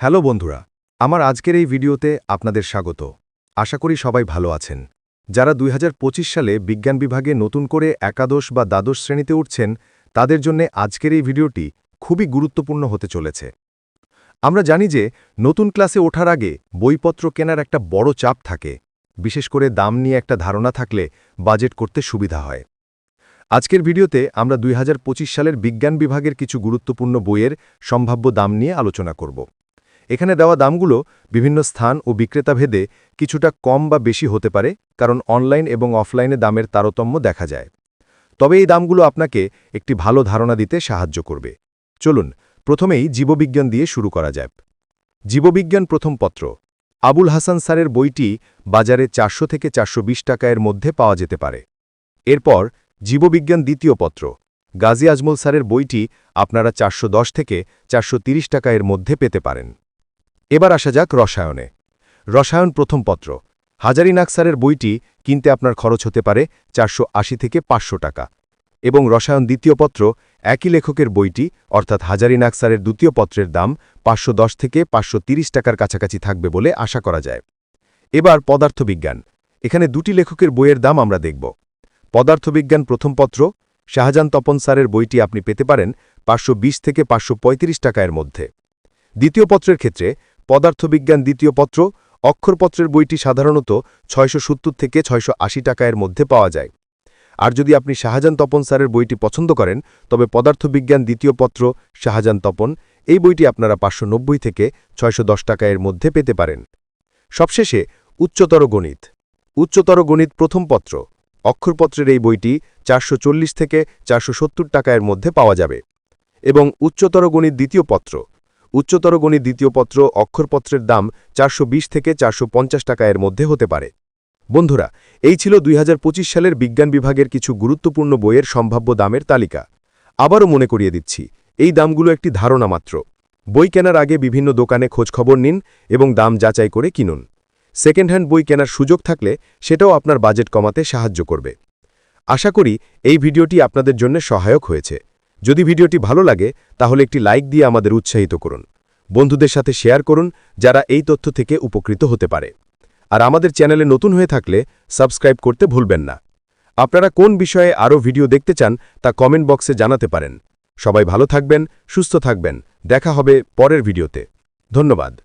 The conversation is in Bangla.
হ্যালো বন্ধুরা, আমার আজকের এই ভিডিওতে আপনাদের স্বাগত। আশা করি সবাই ভালো আছেন। যারা দুই হাজার পঁচিশ সালে বিজ্ঞান বিভাগে নতুন করে একাদশ বা দ্বাদশ শ্রেণীতে উঠছেন, তাদের জন্য আজকের এই ভিডিওটি খুবই গুরুত্বপূর্ণ হতে চলেছে। আমরা জানি যে নতুন ক্লাসে ওঠার আগে বইপত্র কেনার একটা বড় চাপ থাকে, বিশেষ করে দাম নিয়ে একটা ধারণা থাকলে বাজেট করতে সুবিধা হয়। আজকের ভিডিওতে আমরা দুই হাজার পঁচিশ সালের বিজ্ঞান বিভাগের কিছু গুরুত্বপূর্ণ বইয়ের সম্ভাব্য দাম নিয়ে আলোচনা করব। এখানে দেওয়া দামগুলো বিভিন্ন স্থান ও বিক্রেতা ভেদে কিছুটা কম বা বেশি হতে পারে, কারণ অনলাইন এবং অফলাইনে দামের তারতম্য দেখা যায়। তবে এই দামগুলো আপনাকে একটি ভালো ধারণা দিতে সাহায্য করবে। চলুন, প্রথমেই জীববিজ্ঞান দিয়ে শুরু করা যাক। জীববিজ্ঞান প্রথম পত্র। আবুল হাসান স্যারের বইটি বাজারে চারশো থেকে চারশো টাকা এর মধ্যে পাওয়া যেতে পারে। এরপর, জীববিজ্ঞান দ্বিতীয় পত্র। গাজী আজমল স্যারের বইটি আপনারা চারশো দশ থেকে চারশো টাকা এর মধ্যে পেতে পারেন। এবার আসা যাক রসায়নে। রসায়ন প্রথম পত্র। হাজারি স্যারের বইটি কিনতে আপনার খরচ হতে পারে চারশো আশি থেকে পাঁচশো টাকা। এবং রসায়ন দ্বিতীয় পত্র, একই লেখকের বইটি, অর্থাৎ হাজারি স্যারের দ্বিতীয় পত্রের দাম পাঁচশো দশ থেকে পাঁচশো টাকার কাছাকাছি থাকবে বলে আশা করা যায়। এবার পদার্থবিজ্ঞান। এখানে দুটি লেখকের বইয়ের দাম আমরা দেখব। পদার্থবিজ্ঞান প্রথম পত্র, শাহজাহান তপন স্যারের বইটি আপনি পেতে পারেন পাঁচশো বিশ থেকে পাঁচশো টাকার মধ্যে। দ্বিতীয় পত্রের ক্ষেত্রে পদার্থবিজ্ঞান দ্বিতীয় পত্র, অক্ষরপত্রের বইটি সাধারণত ছয়শো সত্তর থেকে ছয়শো টাকার মধ্যে পাওয়া যায়। আর যদি আপনি শাহজান তপন স্যারের বইটি পছন্দ করেন, তবে পদার্থবিজ্ঞান দ্বিতীয় পত্র, শাহজাহান তপন, এই বইটি আপনারা পাঁচশো নব্বই থেকে ছয়শো টাকা এর মধ্যে পেতে পারেন। সবশেষে উচ্চতর গণিত। উচ্চতর গণিত প্রথম পত্র, অক্ষরপত্রের এই বইটি চারশো চল্লিশ থেকে চারশো টাকা এর মধ্যে পাওয়া যাবে। এবং উচ্চতর গণিত দ্বিতীয় পত্র উচ্চতর গণিত দ্বিতীয় পত্র অক্ষরপত্রের দাম চারশো বিশ থেকে চারশো টাকা এর মধ্যে হতে পারে। বন্ধুরা, এই ছিল দুই হাজার পঁচিশ সালের বিজ্ঞান বিভাগের কিছু গুরুত্বপূর্ণ বইয়ের সম্ভাব্য দামের তালিকা। আবারও মনে করিয়ে দিচ্ছি, এই দামগুলো একটি ধারণা মাত্র। বই কেনার আগে বিভিন্ন দোকানে খোঁজখবর নিন এবং দাম যাচাই করে কিনুন। সেকেন্ড হ্যান্ড বই কেনার সুযোগ থাকলে সেটাও আপনার বাজেট কমাতে সাহায্য করবে। আশা করি এই ভিডিওটি আপনাদের জন্য সহায়ক হয়েছে। যদি ভিডিওটি ভালো লাগে, তাহলে একটি লাইক দিয়ে আমাদের উৎসাহিত করুন। বন্ধুদের সাথে শেয়ার করুন, যারা এই তথ্য থেকে উপকৃত হতে পারে। আর আমাদের চ্যানেলে নতুন হয়ে থাকলে সাবস্ক্রাইব করতে ভুলবেন না। আপনারা কোন বিষয়ে আরও ভিডিও দেখতে চান, তা কমেন্ট বক্সে জানাতে পারেন। সবাই ভালো থাকবেন, সুস্থ থাকবেন। দেখা হবে পরের ভিডিওতে। ধন্যবাদ।